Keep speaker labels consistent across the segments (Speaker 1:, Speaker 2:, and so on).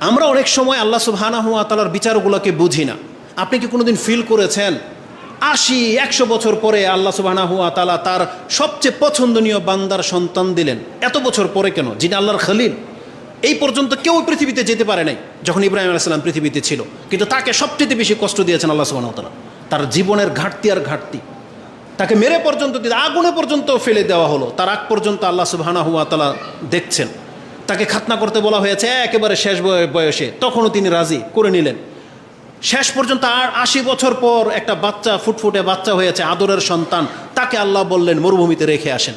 Speaker 1: আমরা অনেক সময় আল্লাহ সুবহানাহ ওয়া তাআলার বিচারগুলোকে বুঝি না। আপনি কি কোনোদিন ফিল করেছেন? আশি, একশো বছর পরে আল্লাহ সুবহানাহু ওয়া তাআলা তার সবচেয়ে পছন্দনীয় বান্দার সন্তান দিলেন। এত বছর পরে কেন? যিনি আল্লাহর খলিল। এই পর্যন্ত কেউ পৃথিবীতে যেতে পারে নাই, যখন ইব্রাহিম আলাইসাল্লাম পৃথিবীতে ছিল। কিন্তু তাকে সবচেয়ে বেশি কষ্ট দিয়েছেন আল্লাহ সুবহানাহু ওয়া তাআলা। তার জীবনের ঘাটতি আর ঘাটতি। তাকে মেরে পর্যন্ত, আগুনে পর্যন্ত ফেলে দেওয়া হলো। তার আগ পর্যন্ত আল্লাহ সুবহানাহু ওয়া তাআলা দেখছেন। তাকে খাতনা করতে বলা হয়েছে, একেবারে শেষ বয়- বয়সে। তখনও তিনি রাজি করে নিলেন। শেষ পর্যন্ত আর আশি বছর পর একটা বাচ্চা, ফুটফুটে বাচ্চা হয়েছে, আদরের সন্তান। তাকে আল্লাহ বললেন, মরুভূমিতে রেখে আসেন।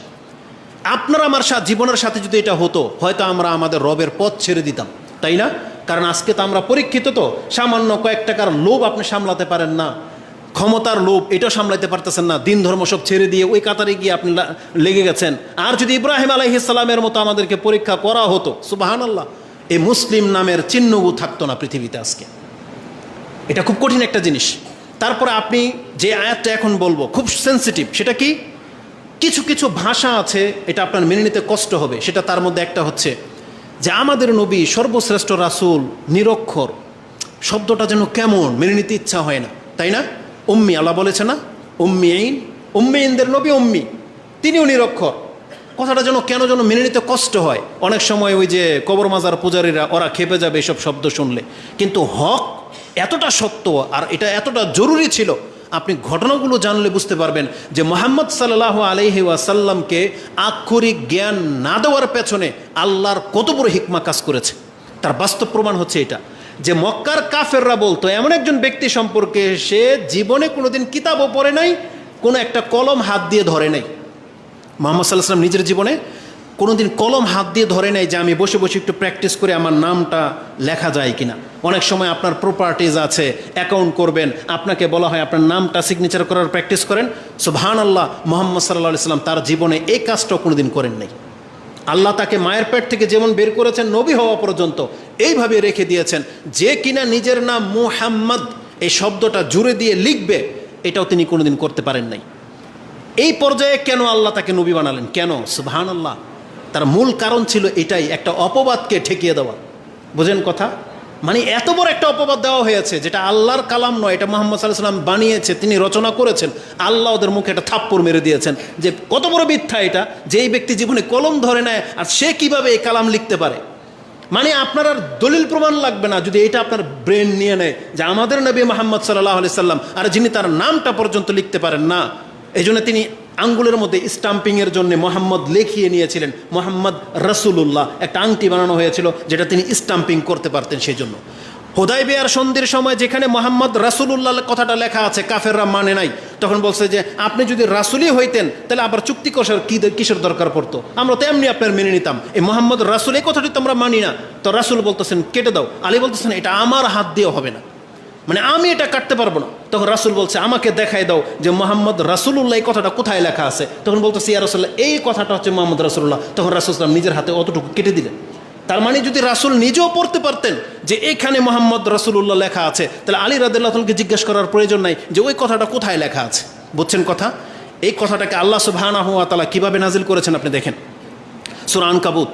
Speaker 1: আপনার আমার সাথে, জীবনের সাথে যদি এটা হতো, হয়তো আমরা আমাদের রবের পথ ছেড়ে দিতাম। তাই না? কারণ আজকে তো আমরা পরীক্ষিত তো। সামান্য কয়েক টাকার লোভ আপনি সামলাতে পারেন না। ক্ষমতার লোভ এটাও সামলাতে পারতেছেন না। দিন ধর্ম সব ছেড়ে দিয়ে ওই কাতারে গিয়ে আপনি লেগে গেছেন। আর যদি ইব্রাহিম আলাইহিসাল্লামের মতো আমাদেরকে পরীক্ষা করা হতো সুবাহান আল্লাহ এই মুসলিম নামের চিহ্নগু থাকতো না পৃথিবীতে আজকে। এটা খুব কঠিন একটা জিনিস। তারপরে আপনি যে আয়াতটা এখন বলব, খুব সেন্সিটিভ সেটা কি? কিছু কিছু ভাষা আছে, এটা আপনার মেনে নিতে কষ্ট হবে। সেটা তার মধ্যে একটা হচ্ছে যে আমাদের নবী সর্বশ্রেষ্ঠ রাসুল, নিরক্ষর, শব্দটা যেন কেমন, মেনে নিতে ইচ্ছা হয় না, তাই না? উম্মি, আল্লাহ বলেছে না? উম্মি আইন উম্মি ইনদের নবী উম্মি। তিনিও নিরক্ষর। কথাটা যেন কেন যেন মেনে নিতে কষ্ট হয়। অনেক সময় ওই যে কবর মাজার পূজারীরা, ওরা খেপে যাবে এসব শব্দ শুনলে। কিন্তু হক এতটা সত্য আর এটা এতটা জরুরি ছিল, আপনি ঘটনাগুলো জানলে বুঝতে পারবেন যে মোহাম্মদ সাল্লাহ আলহি ওয়াসাল্লামকে আক্ষরিক জ্ঞান না দেওয়ার পেছনে আল্লাহর কত বড় হিকমা কাজ করেছে। তার বাস্তব প্রমাণ হচ্ছে এটা। যে মক্কার কাফেররা বলতো, এমন একজন ব্যক্তি সম্পর্কে সে জীবনে কোনোদিন কিতাবও পড়ে নাই, কোনো একটা কলম হাত দিয়ে ধরে নাই। মোহাম্মদ সাল্লাহ সাল্লাম নিজের জীবনে কোনোদিন কলম হাত দিয়ে ধরে নেয় যে, আমি বসে বসে একটু প্র্যাকটিস করে আমার নামটা লেখা যায় কিনা। অনেক সময় আপনার প্রপার্টিজ আছে অ্যাকাউন্ট করবেন, আপনাকে বলা হয় আপনার নামটা সিগনেচার করার প্র্যাকটিস করেন। সুবহান আল্লাহ মোহাম্মদ সাল্লাহ সাল্লাম তার জীবনে এই কাজটাও কোনোদিন করেন নাই। আল্লাহ তাকে মায়ের পেট থেকে যেমন বের করেছেন নবী হওয়া পর্যন্ত, এইভাবে রেখে দিয়েছেন। যে কিনা নিজের নাম মুহাম্মদ, এই শব্দটা জুড়ে দিয়ে লিখবে, এটাও তিনি কোনোদিন করতে পারেন নাই। এই পর্যায়ে কেন আল্লাহ তাকে নবী বানালেন? কেন? সুবহান আল্লাহ তার মূল কারণ ছিল এটাই, একটা অপবাদকে ঠেকিয়ে দেওয়া। বোঝেন কথা? মানে এত বড় একটা অপবাদ দেওয়া হয়েছে যেটা আল্লাহর কালাম নয়, এটা মোহাম্মদ সাল্লাহ বানিয়েছে, তিনি রচনা করেছেন, আল্লাহ ওদের মুখে একটা থাপ্পড় মেরে দিয়েছেন যে কত বড় মিথ্যা এটা যে এই ব্যক্তি জীবনে কলম ধরে নেয় আর সে কীভাবে এই কালাম লিখতে পারে। মানে আপনার আর দলিল প্রমাণ লাগবে না যদি এটা আপনার ব্রেন নিয়ে নেয় যে আমাদের নবী মোহাম্মদ সাল্লাহ আলি সাল্লাম আর যিনি তার নামটা পর্যন্ত লিখতে পারেন না এই তিনি আঙ্গুলের মধ্যে স্টাম্পিংয়ের জন্য মোহাম্মদ লেখিয়ে নিয়েছিলেন মোহাম্মদ রসুলুল্লাহ। একটা আংটি বানানো হয়েছিল যেটা তিনি স্টাম্পিং করতে পারতেন সেই জন্য হোদাই বেয়ার সন্ধির সময় যেখানে মোহাম্মদ রাসুলুল্লাহ কথাটা লেখা আছে, কাফেররা মানে নাই, তখন বলছে যে, আপনি যদি রাসুলই হইতেন, তাহলে আবার চুক্তি কষার কি কিসের দরকার পড়তো? আমরা তো এমনি আপনার মেনে নিতাম। এই মোহাম্মদ রাসুল, এই কথাটি তো আমরা মানি না। তো রাসুল বলতেছেন, কেটে দাও। আলী বলতেছেন, এটা আমার হাত দিয়েও হবে না। মানে আমি এটা কাটতে পারব না। তখন রাসুল বলছে, আমাকে দেখাই দাও যে মোহাম্মদ রাসুলুল্লাহ, এই কথাটা কোথায় লেখা আছে? তখন বলতেছে, ইয়া রসুল্লাহ এই কথাটা হচ্ছে মোহাম্মদ রাসুল্লাহ তখন রাসুল ইসলাম নিজের হাতে অতটুকু কেটে দিলেন। তার মানে যদি রাসুল নিজেও পড়তে পারতেন যে এখানে মোহাম্মদ রাসুলুল্লাহ লেখা আছে, তাহলে আলী রাদুল্লাহকে জিজ্ঞেস করার প্রয়োজন নাই যে ওই কথাটা কোথায় লেখা আছে। বুঝছেন কথা? এই কথাটাকে আল্লাহ তাআলা কীভাবে নাজিল করেছেন আপনি দেখেন। সুরান আনকাবুত।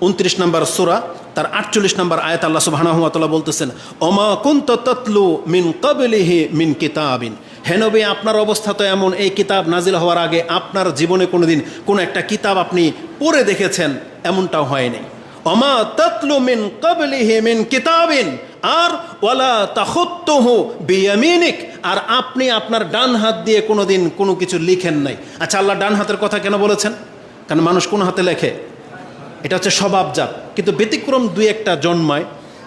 Speaker 1: উনত্রিশ নম্বর সূরা, তার আটচল্লিশ নম্বর আয়াত আল্লাহ সুবহানাহু বলতেছেন, ওমা কুন্ত তাতলু মিন ক্বাবলিহি মিন কিতাবিন। হে নবী, আপনার অবস্থা তো এমন, এই কিতাব নাজিল হওয়ার আগে আপনার জীবনে কোনোদিন কোনো একটা কিতাব আপনি পড়ে দেখেছেন, এমনটাও হয়নি। অমা তাতলু মিন ক্বাবলিহি মিন কিতাবিন। আর, ওয়ালা তাখুত্তুহু বিয়ামিনিক। আর আপনি আপনার ডান হাত দিয়ে কোনোদিন কোনো কিছু লিখেন নাই। আচ্ছা আল্লাহ ডান হাতের কথা কেন বলেছেন? কারণ মানুষ কোন হাতে লেখে? এটা হচ্ছে স্বভাবজাত। কিন্তু ব্যতিক্রম দুই একটা জন্মায়,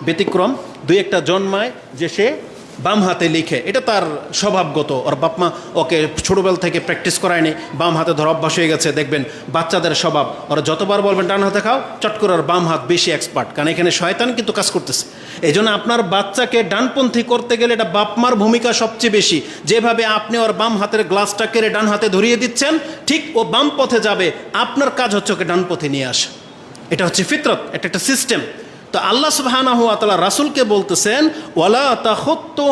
Speaker 1: ব্যতিক্রম দুই একটা জন্মায় যে সে বাম হাতে লিখে। এটা তার স্বভাবগত। ওর বাপমা ওকে ছোটোবেলা থেকে প্র্যাকটিস করায়নি, বাম হাতে ধর অভ্যাস হয়ে গেছে, দেখবেন বাচ্চাদের স্বভাব। ওরা যতবার বলবেন, ডান হাতে খাও, চট করে ওর বাম হাত বেশি এক্সপার্ট কারণ এখানে শয়তান কিন্তু কাজ করতেছে। এই জন্য আপনার বাচ্চাকে ডানপন্থী করতে গেলে এটা বাপমার ভূমিকা সবচেয়ে বেশি। যেভাবে আপনি ওর বাম হাতের গ্লাসটা কেড়ে ডান হাতে ধরিয়ে দিচ্ছেন, ঠিক ও বাম পথে যাবে। আপনার কাজ হচ্ছে ওকে ডান পথে নিয়ে আসা। এটা হচ্ছে ফিতরত, এটা একটা সিস্টেম। তো আল্লাহ সুবহানাহু ওয়া তাআলা রাসূলকে বলতেছেন, ওয়ালা তাখুত্তু,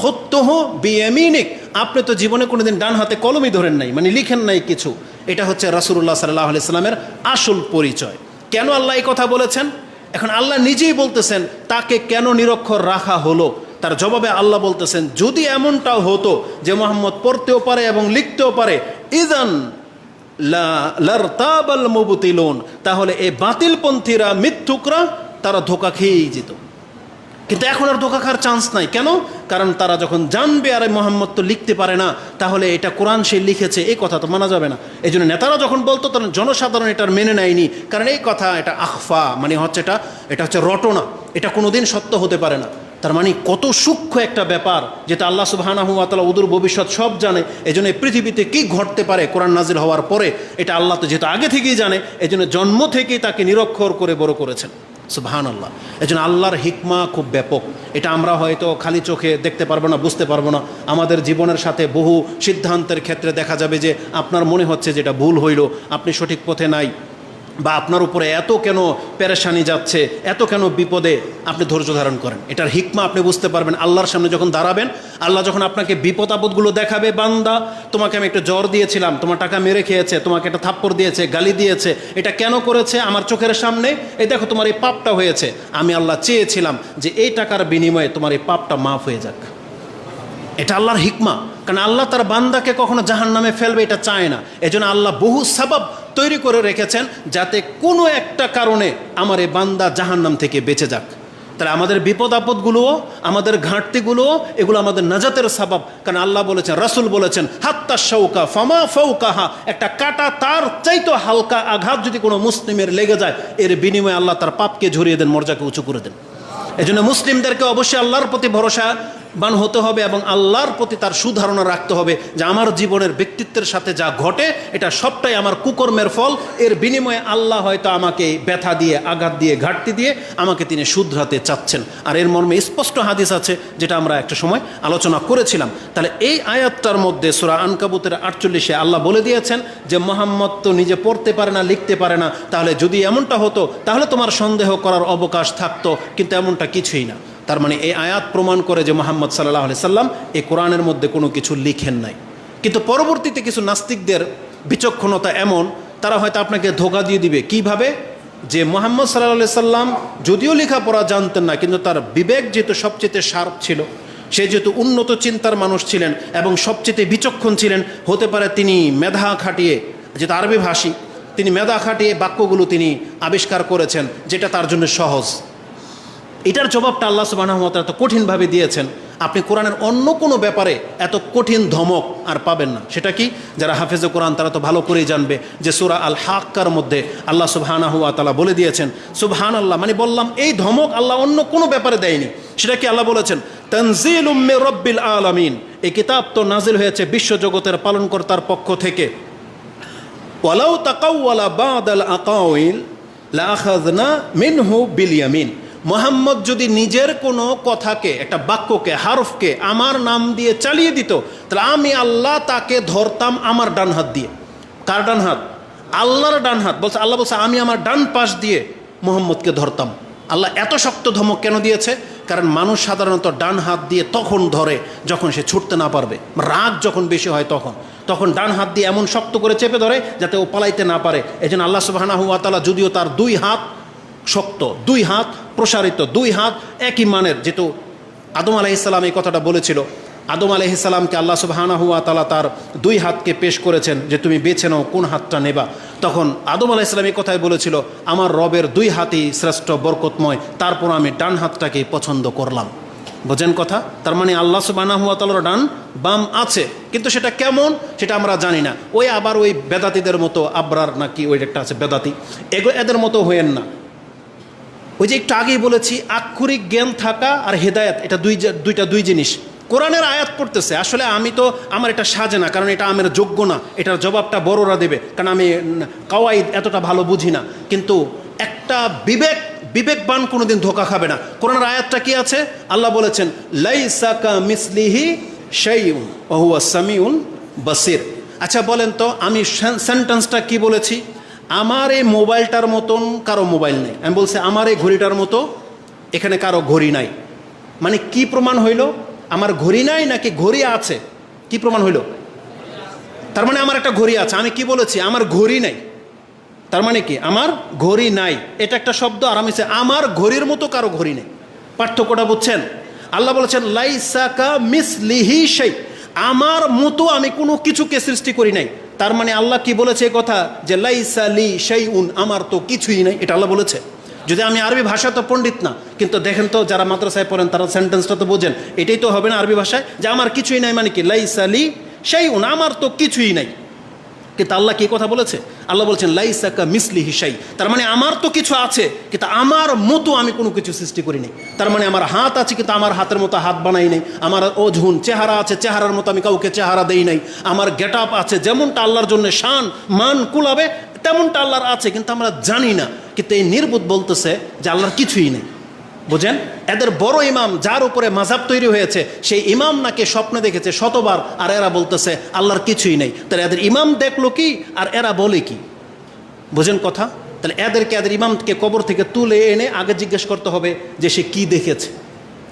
Speaker 1: খুত্তুহু বিয়ামিনিক। আপনি তো জীবনে কোনোদিন ডান হাতে কলমই ধরেন নাই মানে লিখেন নাই কিছু। এটা হচ্ছে রাসূলুল্লাহ সাল্লাহ আলাইহি সাল্লামের আসল পরিচয়। কেন আল্লাহ এই কথা বলেছেন? এখন আল্লাহ নিজেই বলতেছেন, তাকে কেন নিরক্ষর রাখা হলো? তার জবাবে আল্লাহ বলতেছেন, যদি এমনটাও হতো যে মোহাম্মদ পড়তেও পারে এবং লিখতেও পারে, ইদান তাহলে এই বাতিলপন্থীরা, মিথ্যুকরা, তারা ধোকা খেয়েই যেত। কিন্তু এখন আর ধোকা খাওয়ার চান্স নাই। কেন? কারণ তারা যখন জানবে আরে মোহাম্মদ তো লিখতে পারে না, তাহলে এটা কোরআন সে লিখেছে, এই কথা তো মানা যাবে না। এই জন্য নেতারা যখন বলতো, তখন জনসাধারণ এটার মেনে নেয়নি। কারণ এই কথা, এটা আখফা মানে হচ্ছে এটা এটা হচ্ছে রটনা। এটা কোনোদিন সত্য হতে পারে না। তার মানে কত সূক্ষ্ম একটা ব্যাপার যেটা আল্লাহ আতালা উদুর ভবিষ্যৎ সব জানে। এই জন্য এই পৃথিবীতে কী ঘটতে পারে কোরআন নাজিল হওয়ার পরে, এটা আল্লাহ তো যেহেতু আগে থেকেই জানে এই জন্ম থেকেই তাকে নিরক্ষর করে বড় করেছেন। সুবাহান আল্লাহ এই জন্য আল্লাহর হিকমা খুব ব্যাপক। এটা আমরা হয়তো খালি চোখে দেখতে পারব না, বুঝতে পারব না। আমাদের জীবনের সাথে বহু সিদ্ধান্তের ক্ষেত্রে দেখা যাবে যে আপনার মনে হচ্ছে যেটা ভুল হইল, আপনি সঠিক পথে নাই। বা আপনার উপরে এত কেন পেরেশানি যাচ্ছে, এত কেন বিপদে আপনি ধৈর্য ধারণ করেন? এটার হিকমা আপনি বুঝতে পারবেন। আল্লাহর সামনে যখন দাঁড়াবেন, আল্লাহ যখন আপনাকে বিপদ আপদগুলো দেখাবে, বান্দা, তোমাকে আমি একটা জ্বর দিয়েছিলাম, তোমার টাকা মেরে খেয়েছে, তোমাকে একটা থাপ্পড় দিয়েছে, গালি দিয়েছে, এটা কেন করেছে? আমার চোখের সামনে, এই দেখো তোমার এই পাপটা হয়েছে। আমি আল্লাহ চেয়েছিলাম যে এই টাকার বিনিময়ে তোমার এই পাপটা মাফ হয়ে যাক। এটা আল্লাহর হিকমা। কারণ আল্লাহ তার বান্দাকে কখনো জাহান নামে ফেলবে, এটা চায় না। এজন্য আল্লাহ বহু সাবাব তৈরি করে রেখেছেন যাতে কোনো একটা কারণে আমার এই বান্দা জাহান নাম থেকে বেঁচে যাক। তাহলে আমাদের বিপদ আপদগুলোও, আমাদের ঘাটতিগুলোও, এগুলো আমাদের নাজাতের সাবাব। কারণ আল্লাহ বলেছেন, রাসুল বলেছেন, হাত্তা শৌকা ফামা ফৌকাহা একটা কাটা তার চাইতো হালকা আঘাত যদি কোনো মুসলিমের লেগে যায়, এর বিনিময়ে আল্লাহ তার পাপকে ঝরিয়ে দেন মর্যাকে উঁচু করে দেন। এই জন্য মুসলিমদেরকে অবশ্যই আল্লাহর প্রতি ভরসা বান হতে হবে এবং আল্লাহর প্রতি তার সুধারণা রাখতে হবে যে আমার জীবনের ব্যক্তিত্বের সাথে যা ঘটে, এটা সবটাই আমার কুকর্মের ফল। এর বিনিময়ে আল্লাহ হয়তো আমাকে ব্যথা দিয়ে, আঘাত দিয়ে, ঘাটতি দিয়ে আমাকে তিনি শুধরাতে চাচ্ছেন। আর এর মর্মে স্পষ্ট হাদিস আছে যেটা আমরা একটা সময় আলোচনা করেছিলাম। তাহলে এই আয়াতটার মধ্যে সুরা আনকাবুতের আটচল্লিশে আল্লাহ বলে দিয়েছেন যে, মোহাম্মদ তো নিজে পড়তে পারে না, লিখতে পারে না। তাহলে যদি এমনটা হতো, তাহলে তোমার সন্দেহ করার অবকাশ থাকতো, কিন্তু এমনটা কিছুই না। তার মানে এই আয়াত প্রমাণ করে যে মোহাম্মদ সাল্লাহ আলি সাল্লাম এই কোরআনের মধ্যে কোনো কিছু লিখেন নাই। কিন্তু পরবর্তীতে কিছু নাস্তিকদের বিচক্ষণতা এমন, তারা হয়তো আপনাকে ধোকা দিয়ে দিবে। কীভাবে? যে মোহাম্মদ সাল্লাহ সাল্লাম যদিও লেখাপড়া জানতেন না, কিন্তু তার বিবেক যেহেতু সবচেয়ে শার্প ছিল, সে যেহেতু উন্নত চিন্তার মানুষ ছিলেন এবং সবচেয়ে বিচক্ষণ ছিলেন, হতে পারে তিনি মেধা খাটিয়ে, যেহেতু আরবি ভাষী, তিনি মেধা খাটিয়ে বাক্যগুলো তিনি আবিষ্কার করেছেন, যেটা তার জন্য সহজ। এটার জবাবটা আল্লাহ সুবাহমত এত কঠিনভাবে দিয়েছেন। আপনি কোরআনের অন্য কোনো ব্যাপারে এত কঠিন ধমক আর পাবেন না। সেটা কি? যারা হাফেজে কোরআন তারা তো ভালো করেই জানবে যে সুরা আল হাক্কার মধ্যে আল্লাহ সুবহানা তালা বলে দিয়েছেন সুবহান আল্লাহ মানে বললাম এই ধমক আল্লাহ অন্য কোনো ব্যাপারে দেয়নি। সেটা কি আল্লাহ বলেছেন? তনজিল উম্মে রব্বিল আলামিন। এই কিতাব তো নাজিল হয়েছে বিশ্বজগতের পালনকর্তার পক্ষ থেকে। ওয়ালাউ তাকাউওয়ালা বাদাল আকাউইল লাখাযনা মিনহু বিল মোহাম্মদ যদি নিজের কোনো কথাকে, একটা বাক্যকে, হারফকে আমার নাম দিয়ে চালিয়ে দিত, তাহলে আমি আল্লাহ তাকে ধরতাম আমার ডান হাত দিয়ে। কার ডান হাত? আল্লাহর ডান হাত। বলছে, আল্লাহ বলছে, আমি আমার ডান পাশ দিয়ে মোহাম্মদকে ধরতাম। আল্লাহ এত শক্ত ধমক কেন দিয়েছে? কারণ মানুষ সাধারণত ডান হাত দিয়ে তখন ধরে যখন সে ছুটতে না পারবে। রাগ যখন বেশি হয় তখন। তখন ডান হাত দিয়ে এমন শক্ত করে চেপে ধরে যাতে ও পালাইতে না পারে। এই জন্য আল্লাহ সুবাহানা হুয়া তালা যদিও তার দুই হাত শক্ত, দুই হাত প্রসারিত দুই হাত একই মানের, যেহেতু আদম আলাইসাল্লাম এই কথাটা বলেছিল। আদম আলহিসাল্লামকে আল্লাহ সুবাহানা হুয়া তালা তার দুই হাতকে পেশ করেছেন যে তুমি বেছে নাও কোন হাতটা নেবা। তখন আদম আলাইসাল্লাম এই কথাই বলেছিল, আমার রবের দুই হাতই শ্রেষ্ঠ, বরকতময়, তারপর আমি ডান হাতটাকে পছন্দ করলাম। বোঝেন কথা? তার মানে আল্লাহ সুবানা হুয়া তালার ডান বাম আছে, কিন্তু সেটা কেমন সেটা আমরা জানি না। ওই আবার ওই বেদাতিদের মতো আবরার নাকি ওই একটা আছে বেদাতি। এগুলো এদের মতো হয়েন না। ওই যে একটু আগেই বলেছি, আক্ষরিক জ্ঞান থাকা আর হেদায়ত, এটা দুই দুইটা দুই জিনিস। কোরআনের আয়াত পড়তেছে, আসলে আমি তো, আমার এটা সাজে না, কারণ এটা আমার যোগ্য না, এটার জবাবটা বড়রা দেবে, কারণ আমি কাওয়াইদ এতটা ভালো বুঝি না। কিন্তু একটা বিবেক, বিবেকবান কোনোদিন ধোকা খাবে না। কোরআনের আয়াতটা কি আছে? আল্লাহ বলেছেন লাইসাকা মিসলিহি শাইউন ওহুয়া সামিউন বাসির। আচ্ছা বলেন তো, আমি সেন্টেন্সটা কি বলেছি? আমার এই মোবাইলটার মতন কারও মোবাইল নেই। আমি বলছি, আমার এই ঘড়িটার মতো এখানে কারও ঘড়ি নাই। মানে কি প্রমাণ হইল? আমার ঘড়ি নাই নাকি ঘড়ি আছে? কি প্রমাণ হইল? তার মানে আমার একটা ঘড়ি আছে। আমি কি বলেছি? আমার ঘড়ি নাই। তার মানে কি? আমার ঘড়ি নাই। এটা একটা শব্দ, আর আমি আমার ঘড়ির মতো কারও ঘড়ি নেই। পার্থক্যটা বুঝছেন? আল্লাহ বলেছেন, লাইসাকা মিস লিহি সেই আমার মতো আমি কোনো কিছুকে সৃষ্টি করি নাই। তার মানে আল্লাহ কি বলেছে কথা? যে লাইসা লি সেই উন আমার তো কিছুই নাই, এটা আল্লাহ বলেছে। যদি আমি আরবি ভাষা তো পণ্ডিত না, কিন্তু দেখেন তো যারা মাদ্রাসায় পড়েন, তারা সেন্টেন্সটা তো বোঝেন। এটাই তো হবে না আরবি ভাষায়। যে আমার কিছুই নাই মানে কি? লাইসা লি সেই উন আমার তো কিছুই নাই। কিন্তু আল্লাহ কি কথা বলেছে? আল্লাহ বলছেন, লাইসাকা মিসলি হিসাই তার মানে আমার তো কিছু আছে, কিন্তু আমার মতো আমি কোনো কিছু সৃষ্টি করি নাই তার মানে আমার হাত আছে, কিন্তু আমার হাতের মতো হাত বানাই নাই। আমার ওঝুন চেহারা আছে, চেহারার মতো আমি কাউকে চেহারা দেই নাই। আমার গেট আছে, যেমনটা আল্লাহর জন্য শান, মান কুলাবে তেমনটা আল্লাহর আছে, কিন্তু আমরা জানি না। কিন্তু এই নির্বোধ বলতেছে যে আল্লাহর কিছুই নেই। বুঝেন? এদের বড় ইমাম যার উপরে মাঝাব তৈরি হয়েছে, সেই ইমাম নাকি স্বপ্নে দেখেছে, শতবার, আর এরা বলতেছে, আল্লাহর কিছুই নেই। তাহলে এদের ইমাম দেখল কি, আর এরা বলে কি? বুঝেন কথা? তাহলে এদেরকে, এদের ইমামকে কবর থেকে তুলে এনে আগে জিজ্ঞেস করতে হবে যে সে কি দেখেছে।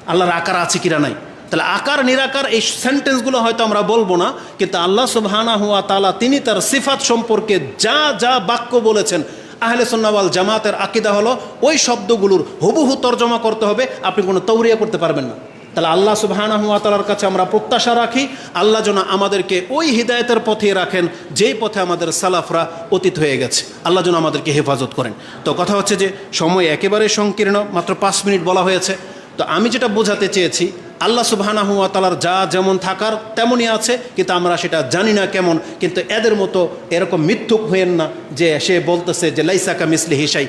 Speaker 1: আল্লাহর আকার আছে কিনা নাই? তাহলে আকার, নিরাকার এই সেন্টেন্সগুলো হয়তো আমরা বলব না, কিন্তু আল্লাহ সুবহানা হুয়া তালা তিনি তার সিফাত সম্পর্কে যা যা বাক্য বলেছেন আহলে সন্নাওয়াল জামাতের আকিদা হলো ওই শব্দগুলোর হুবহু তর্জমা করতে হবে, আপনি কোনো তৌরিয়া করতে পারবেন না। তাহলে আল্লাহ সুবহানা হুয়া তালার কাছে আমরা প্রত্যাশা রাখি, আল্লাহ যেন আমাদেরকে ওই হৃদায়তের পথে রাখেন যেই পথে আমাদের সালাফরা অতীত হয়ে গেছে। আল্লাহ যেন আমাদেরকে হেফাজত করেন। তো কথা হচ্ছে যে, সময় একেবারে সংকীর্ণ, মাত্র পাঁচ মিনিট বলা হয়েছে। তো আমি যেটা বোঝাতে চেয়েছি আল্লাহ সুবহানা হুয়া তালার যা যেমন থাকার তেমনই আছে, কিন্তু আমরা সেটা জানি না কেমন, কিন্তু এদের মতো এরকম মিথ্যুক হইয়েন না যে সে বলতেছে যে লাইসাকা মিসলি হিসাই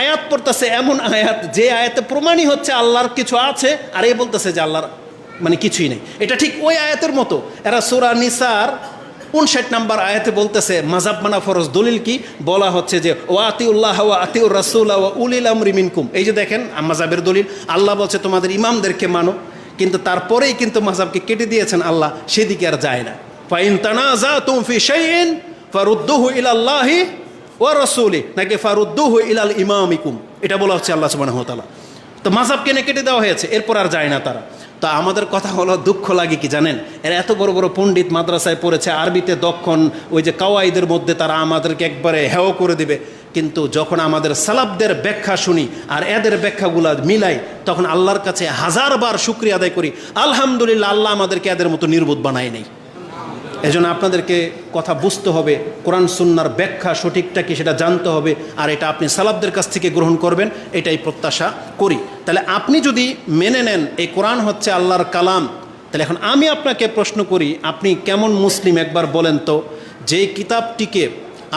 Speaker 1: আয়াত পড়তেছে এমন আয়াত, যে আয়াতে প্রমাণই হচ্ছে আল্লাহর কিছু আছে, আর এ বলতেছে যে আল্লাহর মানে কিছুই নেই। এটা ঠিক ওই আয়াতের মতো। এরা সুরা নিসার উনষাট নাম্বার আয়াতে বলতেছে মাজাব মানা ফরজ, দলিল কি? বলা হচ্ছে যে ও আতিউল্লাহ ও আতিউর রাসুল ও উলিল আমরি মিনকুম। এই যে দেখেন মাজাবের দলিল। আল্লাহ বলছে, তোমাদের ইমামদেরকে মানো। কিন্তু তারপরেই কিন্তু মাজাবকে কেটে দিয়েছেন আল্লাহ, সেদিকে আর যায় না। ফাইন তানাজা তুম ফি শাইইন ফারুদ্দুহু ইলাল্লাহি ও রসুলি নাকি ফারুদ্দুহু ইলাল ইমামিকুম। এটা বলা হচ্ছে আল্লাহ সুবহানাহু ওয়া তাআলা। তো মাজাব কেনে কেটে দেওয়া হয়েছে, এরপর আর যায় না তারা। তো আমাদের কথা হলো দুঃখ লাগে কি জানেন? এরা এত বড় বড় পণ্ডিত মাদ্রাসায় পড়েছে, আরবিতে দক্ষণ, ওই যে কাওয়াইদের মধ্যে তারা আমাদেরকে একবারে হেও করে দিবে। কিন্তু যখন আমাদের সালাবদের ব্যাখ্যা শুনি আর এদের ব্যাখ্যাগুলো মিলাই, তখন আল্লাহর কাছে হাজারবার শুক্রিয়া আদায় করি। আলহামদুলিল্লাহ, আল্লাহ আমাদেরকে এদের মতো নির্বোধ বানায় নেই। এজন্য আপনাদেরকে কথা বুঝতে হবে, কোরআন সুন্নার ব্যাখ্যা সঠিকটা কি সেটা জানতে হবে, আর এটা আপনি সালাবদের কাছ থেকে গ্রহণ করবেন, এটাই প্রত্যাশা করি। তাহলে আপনি যদি মেনে নেন, এই কোরআন হচ্ছে আল্লাহর কালাম, তাহলে এখন আমি আপনাকে প্রশ্ন করি, আপনি কেমন মুসলিম? একবার বলেন তো যে কিতাবটিকে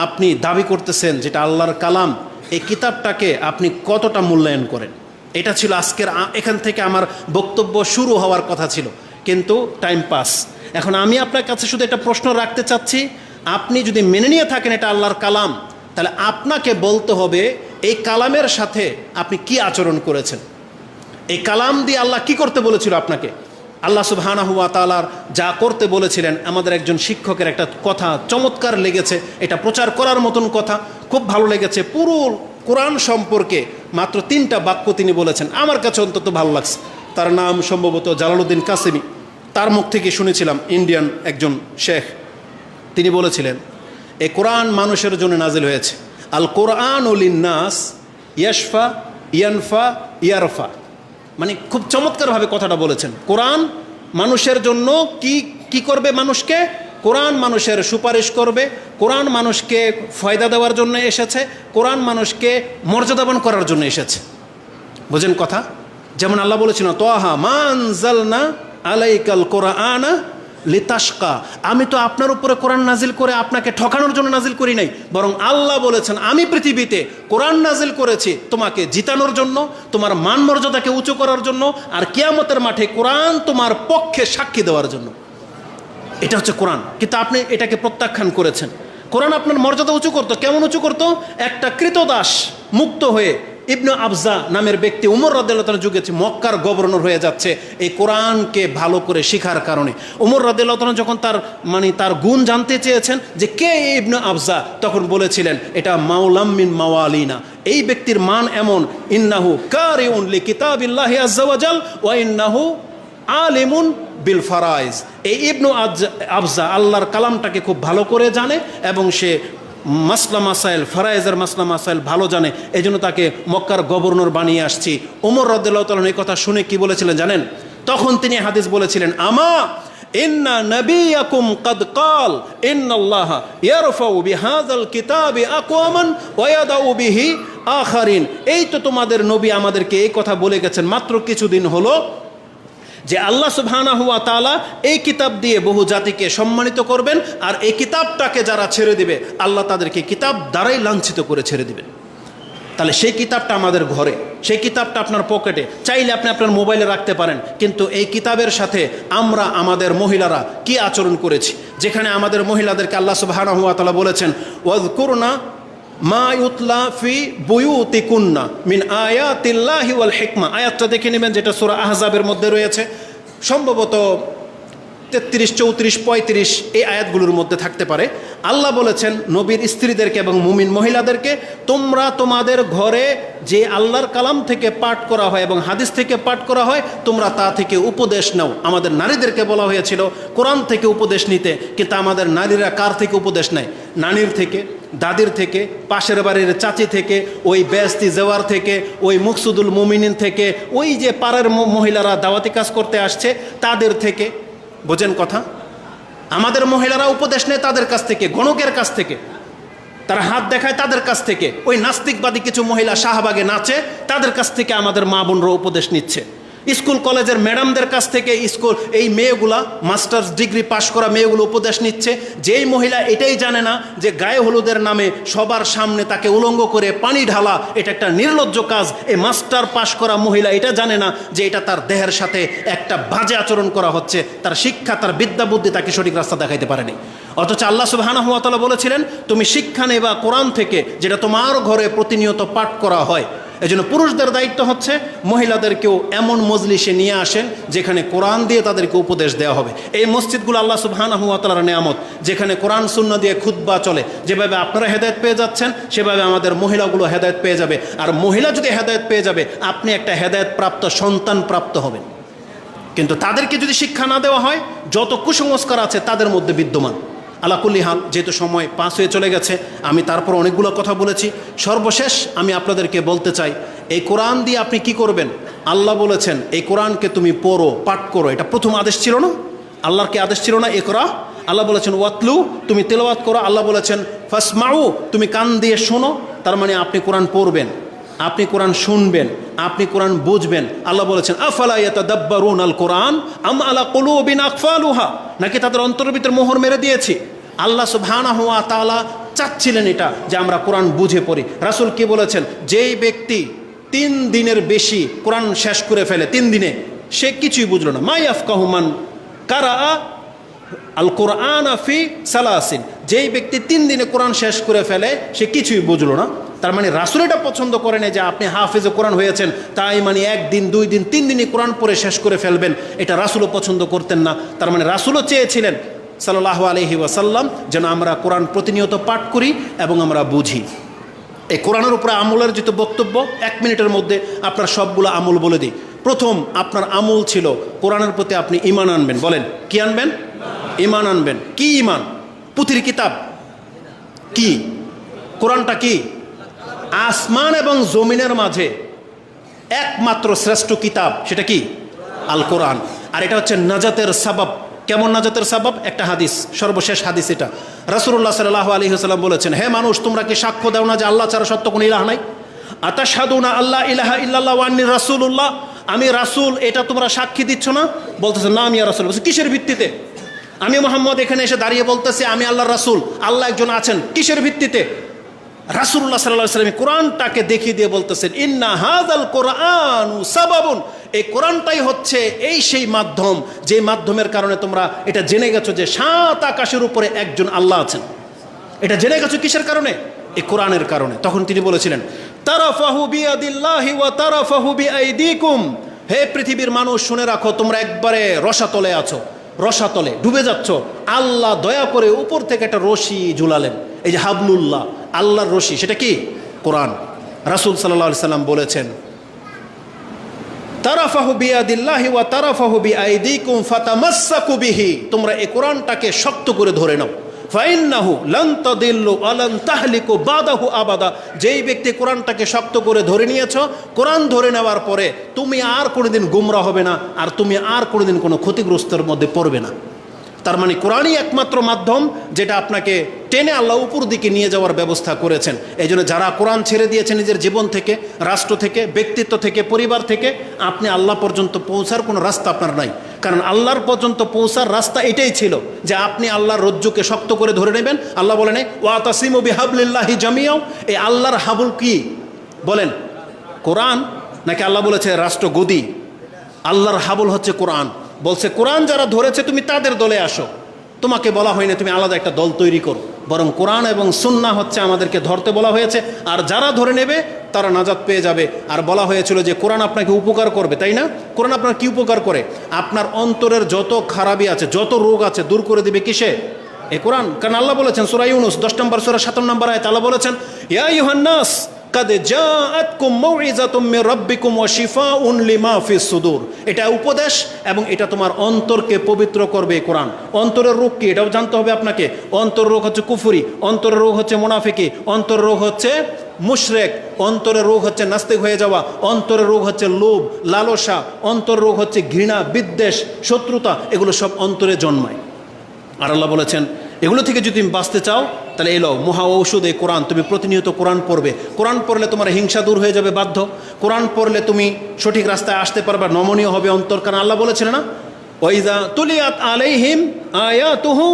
Speaker 1: আপনি দাবি করতেছেন যেটা আল্লাহর কালাম, এই কিতাবটাকে আপনি কতটা মূল্যায়ন করেন? এটা ছিল আজকের এখান থেকে আমার বক্তব্য শুরু হওয়ার কথা ছিল, কিন্তু টাইম পাস এখন আমি আপনার কাছে শুধু একটা প্রশ্ন রাখতে চাচ্ছি, আপনি যদি মেনে নিয়ে থাকেন এটা আল্লাহর কালাম, তাহলে আপনাকে বলতে হবে এই কালামের সাথে আপনি কি আচরণ করেছেন? এই কালাম দিয়ে আল্লাহ কি করতে বলেছিল আপনাকে? আল্লাহ সুবহানা হুয়া তালার যা করতে বলেছিলেন, আমাদের একজন শিক্ষকের একটা কথা চমৎকার লেগেছে। এটা প্রচার করার মতন কথা, খুব ভালো লেগেছে। পুরো কোরআন সম্পর্কে মাত্র তিনটা বাক্য তিনি বলেছেন। আমার কাছে অন্তত ভালো লাগছে। তার নাম সম্ভবত জালালুদ্দিন কাসেমি। তার মুখ থেকে শুনেছিলাম ইন্ডিয়ান একজন শেখ। তিনি বলেছিলেন এই কোরআন মানুষের জন্য নাজিল হয়েছে। আল কোরআন নাস ইয়াশফা ইয়ানফা ইয়ারফা। মানে খুব চমৎকারভাবে কথাটা বলেছেন। কোরআন মানুষের জন্য কি কি করবে মানুষকে? কোরআন মানুষের সুপারিশ করবে। কোরআন মানুষকে ফয়দা দেওয়ার জন্য এসেছে। কোরআন মানুষকে মর্যাদাবান করার জন্য এসেছে। বোঝেন কথা? যেমন আল্লাহ বলেছিল তোহা মানজালনা আলাইকাল কোরআনা লিতাসকা আমি তো আপনার উপরে কোরআন নাজিল করে আপনাকে ঠকানোর জন্য নাজিল করি নাই, বরং আল্লাহ বলেছেন, আমি পৃথিবীতে কোরআন নাজিল করেছি তোমাকে জিতানোর জন্য, তোমার মান মর্যাদাকে উঁচু করার জন্য, আর কেয়ামতের মাঠে কোরআন তোমার পক্ষে সাক্ষী দেওয়ার জন্য। এটা হচ্ছে কোরআন। কিন্তু আপনি এটাকে প্রত্যাখ্যান করেছেন। কোরআন আপনার মর্যাদা উঁচু করতো। কেমন উঁচু করতো? একটা কৃতদাস মুক্ত হয়ে ইবনু আফজা নামের ব্যক্তি উমর রাদিল্লাহর যুগে মক্কার গভর্নর হয়ে যাচ্ছে এই কোরআনকে ভালো করে শেখার কারণে। উমর রাদিল্লাহ যখন তার মানে তার গুণ জানতে চেয়েছেন যে কে ইবনু আফজা তখন বলেছিলেন, এটা মাওলাম্মিন মাওয়ালিনা। এই ব্যক্তির মান এমন, ইন্নাহু কারিউন লি কিতাবিল্লাহি আজ্জাওয়াজাল ওয়া ইন্নাহু আলিমুন বিল ফারাইজ। এই ইবনু আফজা আল্লাহর কালামটাকে খুব ভালো করে জানে এবং সে মাসলা মাসাইল, ফারায়েজের মাসলা মাসাইল ভালো জানে এই জন্য তাকে মক্কার গভর্নর বানিয়ে আসছি। ওমর রদ্দাল্লাহ তালন এই কথা শুনে কি বলেছিলেন জানেন? তখন তিনি হাদিস বলেছিলেন, আমা আখারিন। এই তো তোমাদের নবী আমাদেরকে এই কথা বলে গেছেন, মাত্র কিছুদিন হলো যে আল্লাহ সুবহানা হুয়া তাআলা এই কিতাব দিয়ে বহু জাতিকে সম্মানিত করবেন আর এই কিতাবটাকে যারা ছেড়ে দিবে, আল্লাহ তাদেরকে কিতাব দ্বারাই লাঞ্ছিত করে ছেড়ে দিবেন। তাহলে সেই কিতাবটা আমাদের ঘরে, সেই কিতাবটা আপনার পকেটে, চাইলে আপনি আপনার মোবাইলে রাখতে পারেন, কিন্তু এই কিতাবের সাথে আমরা, আমাদের মহিলারা কি আচরণ করেছি? যেখানে আমাদের মহিলাদেরকে আল্লাহ সুবহানাহু ওয়া তাআলা বলেছেন ওয়াজকুরনা মা ইউতলা ফি বুয়ুতিকুন্না মিন আয়াতিল্লাহি ওয়াল হিকমা। আয়াতটা দেখে নেবেন যেটা সূরা আহজাবের মধ্যে রয়েছে। সম্ভবত তেত্রিশ, চৌত্রিশ, পঁয়ত্রিশ এই আয়াতগুলোর মধ্যে থাকতে পারে। আল্লাহ বলেছেন, নবীর স্ত্রীদেরকে এবং মুমিন মহিলাদেরকে তোমরা তোমাদের ঘরে যে আল্লাহর কালাম থেকে পাঠ করা হয় এবং হাদিস থেকে পাঠ করা হয়, তোমরা তা থেকে উপদেশ নাও। আমাদের নারীদেরকে বলা হয়েছিল, কোরআন থেকে উপদেশ নিতে, কিন্তু আমাদের নারীরা কার থেকে উপদেশ নেয়? নানির থেকে। দাদির থেকে, পাশের বাড়ির চাচি থেকে, ওই ব্যস্তি জেওয়ার থেকে, ওই মুকসুদুল মুমিনিন থেকে, ওই যে পাড়ার মহিলারা দাওয়াতি কাজ করতে আসছে, তাদের থেকে, বোঝেন কথা? আমাদের মহিলারা উপদেশ নেয় তাদের কাছ থেকে, গণকের কাছ থেকে। তারা হাত দেখায় তাদের কাছ থেকে। ওই নাস্তিকবাদী কিছু মহিলা শাহবাগে নাচে, তাদের কাছ থেকে আমাদের মা বোনরা উপদেশ নিচ্ছে। স্কুল কলেজের ম্যাডামদের কাছ থেকে স্কুল এই মেয়েগুলা মাস্টার্স ডিগ্রি পাশ করা মেয়েগুলো উপদেশ নিচ্ছে। যেই মহিলা এটাই জানে না যে গায়ে হলুদের নামে সবার সামনে তাকে উলঙ্গ করে পানি ঢালা, এটা একটা নির্লজ্জ কাজ। এই মাস্টার পাশ করা মহিলা এটা জানে না যে এটা তার দেহের সাথে একটা বাজে আচরণ করা হচ্ছে। তার শিক্ষা, তার বিদ্যা বুদ্ধি তাকে সঠিক রাস্তা দেখাইতে পারেনি। অথচ আল্লাহ সুবহানাহু ওয়া তাআলা বলেছিলেন, তুমি শিক্ষা নেবা কোরআন থেকে, যেটা তোমার ঘরে প্রতিনিয়ত পাঠ করা হয়। এজন্য পুরুষদের দায়িত্ব হচ্ছে মহিলাদেরকেও এমন মজলিসে নিয়ে আসেন যেখানে কোরআন দিয়ে তাদেরকে উপদেশ দেওয়া হবে। এই মসজিদগুলো আল্লাহ সুবহানাহু ওয়া তাআলার নেয়ামত, যেখানে কোরআন শূন্য দিয়ে খুতবা চলে। যেভাবে আপনারা হেদায়েত পেয়ে যাচ্ছেন, সেভাবে আমাদের মহিলাগুলো হেদায়েত পেয়ে যাবে। আর মহিলা যদি হেদায়ত পেয়ে যাবে, আপনি একটা হেদায়েত প্রাপ্ত সন্তান প্রাপ্ত হবেন। কিন্তু তাদেরকে যদি শিক্ষা না দেওয়া হয়, যত কুসংস্কার আছে তাদের মধ্যে বিদ্যমান। আলাকুল্লি হাল, যেহেতু সময় পাস হয়ে চলে গেছে, আমি তারপর অনেকগুলো কথা বলেছি। সর্বশেষ আমি আপনাদেরকে বলতে চাই, এই কোরআন দিয়ে আপনি কি করবেন? আল্লাহ বলেছেন, এই কোরআনকে তুমি পড়ো, পাঠ করো। এটা প্রথম আদেশ ছিল না? আল্লাহর আদেশ ছিল না? এ করা আল্লাহ বলেছেন, ওয়াতলু, তুমি তেলাওয়াত করো। আল্লাহ বলেছেন, ফাসমাউ, তুমি কান দিয়ে শোনো। তার মানে আপনি কোরআন পড়বেন, আপনি কোরআন শুনবেন, আপনি কোরআন বুঝবেন। আল্লাহ বলেছেন, আফালা ইয়াতাদাব্বারুন আল কোরআন, আম আলা কুলুবিন আকফালুহা। নাকি তাদের অন্তরের ভিতরে মোহর মেরে দিয়েছি? আল্লাহ সুবহানাহু ওয়া তাআলা চাচ্ছিলেন এটা যে আমরা কোরআন বুঝে পড়ি। রাসূল কি বলেছেন? যেই ব্যক্তি তিন দিনের বেশি কোরআন শেষ করে ফেলে, তিন দিনে, সে কিছুই বুঝলো না। মাই আফকাহুমান কারা আল কোরআন আফি সালাসিন। যেই ব্যক্তি তিন দিনে কোরআন শেষ করে ফেলে, সে কিছুই বুঝলো না। তার মানে রাসুল এটা পছন্দ করে না যে আপনি হাফেজে কোরআন হয়েছেন, তাই মানে একদিন দুই দিন, তিন দিনই কোরআন পরে শেষ করে ফেলবেন। এটা রাসুলও পছন্দ করতেন না। তার মানে রাসুলও চেয়েছিলেন সাল্লাহ আলহি ওয়াসাল্লাম, যেন আমরা কোরআন প্রতিনিয়ত পাঠ করি এবং আমরা বুঝি। এই কোরআনের উপরে আমলের যেহেতু বক্তব্য, এক মিনিটের মধ্যে আপনার সবগুলো আমল বলে দিই। প্রথম, আপনার আমল ছিল কোরআনের প্রতি আপনি ইমান আনবেন। বলেন, কি আনবেন? ইমান আনবেন। কি ইমান পুথির কিতাব। কি? কোরআনটা কি? আসমান এবং জমিনের মাঝে একমাত্র শ্রেষ্ঠ কিতাব, সেটা কি? আল কোরআন আর এটা হচ্ছে নাজাতের সাবাব। কেমন নাজাতের সাবাব? একটা হাদিস, সর্বশেষ হাদিস এটা। রাসুল্লাহ সাল্লাহ আলী হাসাল্লাম বলেছেন, হে মানুষ, তোমরা কি সাক্ষ্য দাও না যে আল্লাহ ছাড়া সত্য কোনো ইলাহ নাই? আতাসাদু না আল্লাহ ইলাহা ইল্লাল্লাহ ওয়ান্নি রাসুল্লাহ আমি রাসুল, এটা তোমরা সাক্ষী দিচ্ছ না? বলতেছে, না, আমি আর রাসুল। বলছি, কিসের ভিত্তিতে? আমি মোহাম্মদ এখানে এসে দাঁড়িয়ে বলতেছি, আমি আল্লাহ রাসুল, আল্লাহ একজন আছেন। কিসের ভিত্তিতে? রাসুল্লাহ সাল্লাহ সাল্লাম কোরআনটাকে দেখিয়ে দিয়ে বলতেছেন, ইন্না হাজাল কোরআন সাবাবুন। এই কোরআনটাই হচ্ছে এই সেই মাধ্যম, যে মাধ্যমের কারণে তোমরা এটা জেনে গেছো যে সাত আকাশের উপরে একজন আল্লাহ আছেন। এটা জেনে গেছো কিসের কারণে? এই কোরআনের কারণে। তখন তিনি বলেছিলেন, তারাফাহু বিয়াদিল্লাহি ওয়া তারা তারাফাহু বিআইদিকুম। হে পৃথিবীর মানুষ, শুনে রাখো, তোমরা একবারে রসাতলে আছো, রসাতলে ডুবে যাচ্ছ। আল্লাহ দয়া করে উপর থেকে একটা রশি ঝুলালেন। এই যে হাবলুল্লাহ আল্লাহর রশি, সেটা কি? কোরআন। রাসুল সাল্লাহ সাল্লাম বলেছেন শক্ত করে ধরে নাও। যেই ব্যক্তি শক্ত করে ধরে নিয়েছ ধরে নেওয়ার পরে তুমি আর হবে না, আর তুমি আর কোনোদিন কোনো ক্ষতিগ্রস্তের মধ্যে পড়বে না। তার মানে কোরআনই একমাত্র মাধ্যম যেটা আপনাকে টেনে আল্লাহ উপর দিকে নিয়ে যাওয়ার ব্যবস্থা করেছেন। এই যারা কোরআন ছেড়ে দিয়েছে নিজের জীবন থেকে, রাষ্ট্র থেকে, ব্যক্তিত্ব থেকে, পরিবার থেকে, আপনি আল্লাহ পর্যন্ত পৌঁছার কোনো রাস্তা আপনার নাই। কারণ আল্লাহর পর্যন্ত পৌঁছার রাস্তা এটাই ছিল যে আপনি আল্লাহর রজ্জুকে শক্ত করে ধরে নেবেন। আল্লাহ বলেন ওয়া তাসিম বিহাবলিল্লাহি জামিয়াও। এই আল্লাহর হাবুল কি? বলেন, কোরআন? নাকি আল্লাহ বলেছে রাষ্ট্র গদি আল্লাহর হাবুল হচ্ছে কোরআন। বলছে, কোরআন যারা ধরেছে, তুমি তাদের দলে আসো। তোমাকে বলা হয়নি, তুমি আলাদা একটা দল তৈরি করো। বরং কোরআন এবং সুন্না হচ্ছে আমাদেরকে ধরতে বলা হয়েছে। আর যারা ধরে নেবে, তারা নাজাত পেয়ে যাবে। আর বলা হয়েছিল যে, কোরআন আপনাকে উপকার করবে, তাই না? কোরআন আপনার কি উপকার করে? আপনার অন্তরের যত খারাপই আছে, যত রোগ আছে, দূর করে দিবে কিসে? এ কোরআন। কারণ আল্লাহ বলেছেন সুরাই উনুস দশ নম্বর সুরা সাত নম্বর আয় আল্লাহ বলেছেন, ইয়া ইউহান্নাস কাদে জাআতকুম মাউইজাতুম মির রাব্বিকুম লিমা ফিস সুদূর। এটা উপদেশ এবং এটা তোমার অন্তরকে পবিত্র করবে কোরআন। অন্তরের রোগ কি? এটাও জানতে হবে আপনাকে। অন্তর রোগ হচ্ছে কুফুরি, অন্তরের রোগ হচ্ছে মুনাফিকি অন্তর রোগ হচ্ছে মুশরেক, অন্তরের রোগ হচ্ছে নাস্তিক হয়ে যাওয়া, অন্তরের রোগ হচ্ছে লোভ, লালসা অন্তর রোগ হচ্ছে ঘৃণা, বিদ্বেষ, শত্রুতা, এগুলো সব অন্তরে জন্মায়। আর আল্লাহ বলেছেন এগুলো থেকে যদি তুমি বাঁচতে চাও, তাহলে এলো মহা ঔষধ কোরআন, তুমি প্রতিনিয়ত কোরআন পড়বে। কোরআন পড়লে তোমার হিংসা দূর হয়ে যাবে, বাধ্য। কোরআন পড়লে তুমি সঠিক রাস্তায় আসতে পারবে, নমনীয় হবে অন্তর। কারণ আল্লাহ বলেছেন না ওইদা তুলিয়াত আলাইহিম আয়াতুহু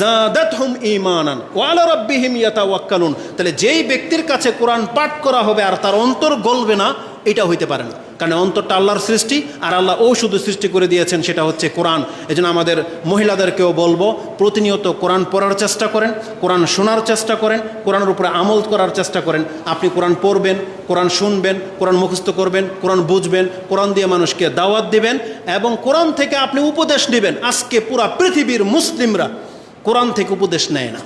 Speaker 1: জাদাতহুম ঈমানান, ওয়া আলা রাব্বিহিম ইয়াতাওয়াক্কালুন। তাহলে যেই ব্যক্তির কাছে কোরআন পাঠ করা হবে আর তার অন্তর গলবে না, এটা হইতে পারে না। কারণ অন্তরটা আল্লাহর সৃষ্টি আর আল্লাহ ঔষধ সৃষ্টি করে দিয়েছেন, সেটা হচ্ছে কোরআন। এই জন্য আমাদের মহিলাদেরকেও বলব, প্রতিনিয়ত কোরআন পড়ার চেষ্টা করেন, কোরআন শোনার চেষ্টা করেন, কোরআনের উপরে আমল করার চেষ্টা করেন। আপনি কোরআন পড়বেন, কোরআন শুনবেন, কোরআন মুখস্থ করবেন, কোরআন বুঝবেন, কোরআন দিয়ে মানুষকে দাওয়াত দিবেন এবং কোরআন থেকে আপনি উপদেশ নেবেন আজকে পুরা পৃথিবীর মুসলিমরা কোরআন থেকে উপদেশ নেয় না।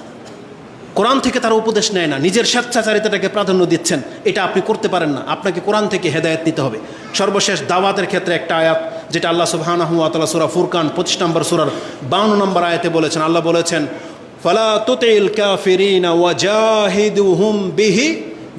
Speaker 1: কোরআন থেকে তারা উপদেশ নেয় না, নিজের স্বেচ্ছাচারিতাটাকে প্রাধান্য দিচ্ছেন, এটা আপনি করতে পারেন না। আপনাকে কোরআন থেকে হেদায়ত নিতে হবে। সর্বশেষ দাওয়াতের ক্ষেত্রে একটা আয়াত, যেটা আল্লাহ সুবাহানহুয়াতালা সুরা ফুরকান পঁচিশ নম্বর সুরার বাউন্ন নম্বর আয়াতে বলেছেন। আল্লাহ বলেছেন, ফলা তোতেল জাহিদু হুম বিহি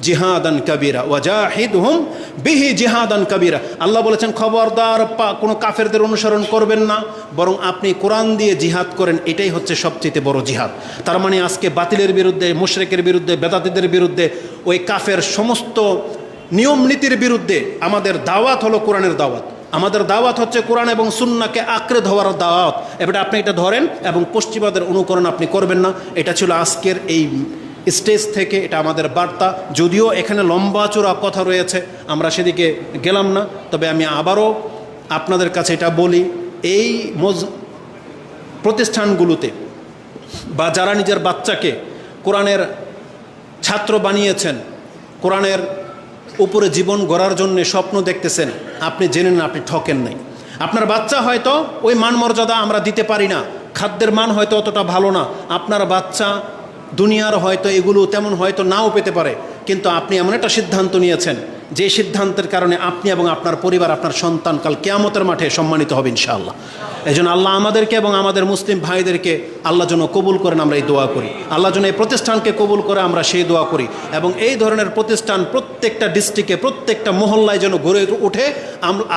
Speaker 1: জিহাদান কবিরা ওয়াজাহিদ হুম বিহি জিহাদান কবিরা। আল্লাহ বলেছেন, খবরদার কোনো কাফেরদের অনুসরণ করবেন না, বরং আপনি কোরআন দিয়ে জিহাদ করেন, এটাই হচ্ছে সবচেয়ে বড় জিহাদ। তার মানে আজকে বাতিলের বিরুদ্ধে, মুশরেকের বিরুদ্ধে, বেদাতিদের বিরুদ্ধে, ওই কাফের সমস্ত নিয়ম নীতির বিরুদ্ধে আমাদের দাওয়াত হলো কোরআনের দাওয়াত। আমাদের দাওয়াত হচ্ছে কোরআন এবং সুন্নাকে আঁকড়ে ধরার দাওয়াত। এবারে আপনি এটা ধরেন এবং পশ্চিমাদের অনুকরণ আপনি করবেন না। এটা ছিল আজকের এই স্টেজ থেকে এটা আমাদের বার্তা। যদিও এখানে লম্বা চূড়া কথা রয়েছে, আমরা সেদিকে গেলাম না, তবে আমি আবারও আপনাদের কাছে এটা বলি, এই মজ, প্রতিষ্ঠানগুলোতে বা যারা নিজের বাচ্চাকে কোরআনের ছাত্র বানিয়েছেন, কোরআনের উপরে জীবন গড়ার জন্য স্বপ্ন দেখতেছেন, আপনি জেনে না আপনি ঠকেন নাই। আপনার বাচ্চা হয়তো ওই মান মর্যাদা আমরা দিতে পারি না, খাদ্যের মান হয়তো অতটা ভালো না, আপনার বাচ্চা দুনিয়ার হয়তো এগুলো তেমন হয়তো নাও পেতে পারে, কিন্তু আপনি এমন একটা সিদ্ধান্ত নিয়েছেন, যে সিদ্ধান্তের কারণে আপনি এবং আপনার পরিবার, আপনার সন্তান কাল কেয়ামতের মাঠে সম্মানিত হবে ইনশাআল্লাহ। এই জন্য আল্লাহ আমাদেরকে এবং আমাদের মুসলিম ভাইদেরকে আল্লাহ যেন কবুল করেন, আমরা এই দোয়া করি। আল্লাহ যেন এই প্রতিষ্ঠানকে কবুল করে আমরা সেই দোয়া করি এবং এই ধরনের প্রতিষ্ঠান প্রত্যেকটা ডিস্ট্রিক্টে, প্রত্যেকটা মহল্লায় যেন গড়ে উঠে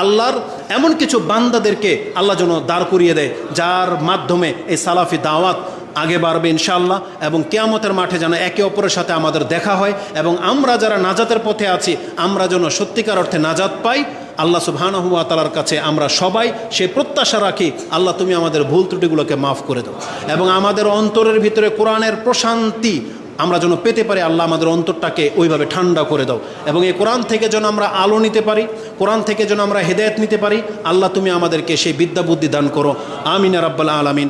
Speaker 1: আল্লাহর এমন কিছু বান্দাদেরকে আল্লাহ যেন দাঁড় করিয়ে দেয়, যার মাধ্যমে এই সালাফি দাওয়াত আগে বাড়বে ইনশাল্লাহ এবং কেয়ামতের মাঠে যেন একে অপরের সাথে আমাদের দেখা হয়, এবং আমরা যারা নাজাতের পথে আছি, আমরা যেন সত্যিকার অর্থে নাজাত পাই। আল্লাহ সুবহানাহুয়া তালার কাছে আমরা সবাই সে প্রত্যাশা রাখি, আল্লাহ তুমি আমাদের ভুল ত্রুটিগুলোকে মাফ করে দাও। এবং আমাদের অন্তরের ভিতরে কোরআনের প্রশান্তি আমরা যেন পেতে পারি, আল্লাহ আমাদের অন্তরটাকে ওইভাবে ঠান্ডা করে দাও। এবং এই কোরআন থেকে যেন আমরা আলো নিতে পারি, কোরআন থেকে যেন আমরা হেদায়ত নিতে পারি, আল্লাহ তুমি আমাদেরকে সেই বিদ্যা বুদ্ধি দান করো। আমিন রাব্বাল আলমিন।